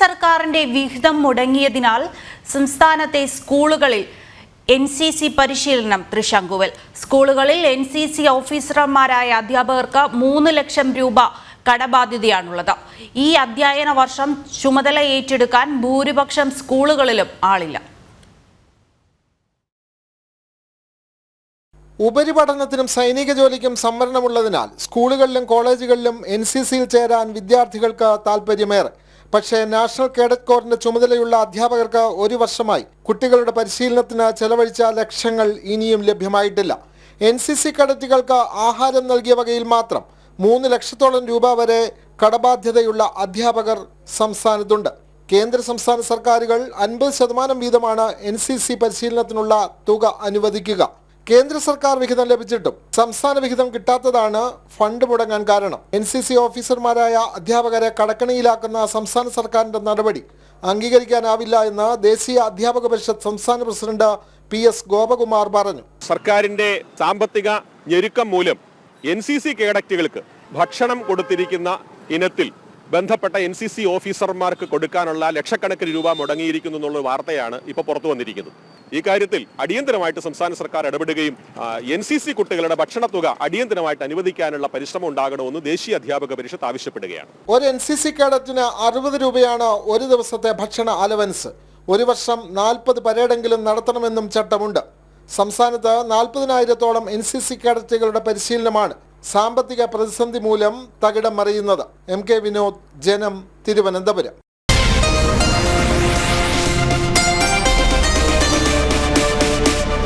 സർക്കാരിന്റെ വിഹിതം മുടങ്ങിയതിനാൽ സംസ്ഥാനത്തെ സ്കൂളുകളിൽ എൻ സി സി പരിശീലനം തൃശങ്കുവിൽ സ്കൂളുകളിൽ എൻ സി സി ഓഫീസർമാരായ അധ്യാപകർക്ക് മൂന്ന് ലക്ഷം രൂപ കടബാധ്യതയാണുള്ളത്. ഈ അധ്യയന വർഷം ചുമതല ഏറ്റെടുക്കാൻ ഭൂരിപക്ഷം സ്കൂളുകളിലും ആളില്ല. ഉപരിപഠനത്തിനും സൈനിക ജോലിക്കും സംവരണമുള്ളതിനാൽ സ്കൂളുകളിലും കോളേജുകളിലും എൻ സി സിയിൽ ചേരാൻ വിദ്യാർത്ഥികൾക്ക് താൽപ്പര്യമേറെ പക്ഷേ നാഷണൽ കേഡറ്റ് കോറിന്റെ ചുമതലയുള്ള അധ്യാപകർക്ക് ഒരു വർഷമായി കുട്ടികളുടെ പരിശീലനത്തിന് ചെലവഴിച്ച ലക്ഷങ്ങൾ ഇനിയും ലഭ്യമായിട്ടില്ല. എൻ സി സി കേഡറ്റുകൾക്ക് ആഹാരം നൽകിയ വകയിൽ മാത്രം മൂന്ന് ലക്ഷത്തോളം രൂപ വരെ കടബാധ്യതയുള്ള അധ്യാപകർ സംസ്ഥാനത്തുണ്ട്. കേന്ദ്ര സംസ്ഥാന സർക്കാരുകൾ അൻപത് ശതമാനം വീതമാണ് എൻ സി സി പരിശീലനത്തിനുള്ള തുക അനുവദിക്കുക. കേന്ദ്ര സർക്കാർ വിഹിതം ലഭിച്ചിട്ടും സംസ്ഥാന വിഹിതം കിട്ടാത്തതാണ് ഫണ്ട് മുടങ്ങാൻ കാരണം. എൻ സി സി ഓഫീസർമാരായ അധ്യാപകരെ കടക്കണിയിലാക്കുന്ന സംസ്ഥാന സർക്കാരിന്റെ നടപടി അംഗീകരിക്കാനാവില്ല എന്ന് ദേശീയ അധ്യാപക പരിഷത്ത് സംസ്ഥാന പ്രസിഡന്റ് പി എസ് ഗോപകുമാർ പറഞ്ഞു. സർക്കാരിന്റെ സാമ്പത്തിക ഞെരുക്കം മൂലം എൻ സി സി കേഡറ്റുകൾക്ക് ഭക്ഷണം കൊടുത്തിരിക്കുന്ന ഇനത്തിൽ ബന്ധപ്പെട്ട എൻ സി സി ഓഫീസർമാർക്ക് കൊടുക്കാനുള്ള ലക്ഷക്കണക്കിന് രൂപ മുടങ്ങിയിരിക്കുന്നു എന്നുള്ള വാർത്തയാണ് ഇപ്പോൾ പുറത്തു വന്നിരിക്കുന്നത്. ഈ കാര്യത്തിൽ അടിയന്തരമായിട്ട് സംസ്ഥാന സർക്കാർ ഇടപെടുകയും എൻ സി സി കുട്ടികളുടെ ഭക്ഷണത്തുക അടിയന്തരമായിട്ട് അനുവദിക്കാനുള്ള പരിശ്രമം ഉണ്ടാകണമെന്ന് ദേശീയ അധ്യാപക പരിഷത്ത് ആവശ്യപ്പെടുകയാണ്. ഒരു എൻ സി സി കേഡറ്റിന് അറുപത് രൂപയാണ് ഒരു ദിവസത്തെ ഭക്ഷണ അലവൻസ്. ഒരു വർഷം നാൽപ്പത് പരേഡെങ്കിലും നടത്തണമെന്നും ചട്ടമുണ്ട്. സംസ്ഥാനത്ത് നാൽപ്പതിനായിരത്തോളം എൻ സി സി കേഡറ്റുകളുടെ പരിശീലനമാണ് സാമ്പത്തിക പ്രതിസന്ധി മൂലം തകിടം മറിയുന്നത്. എം കെ വിനോദ് ജനം തിരുവനന്തപുരം.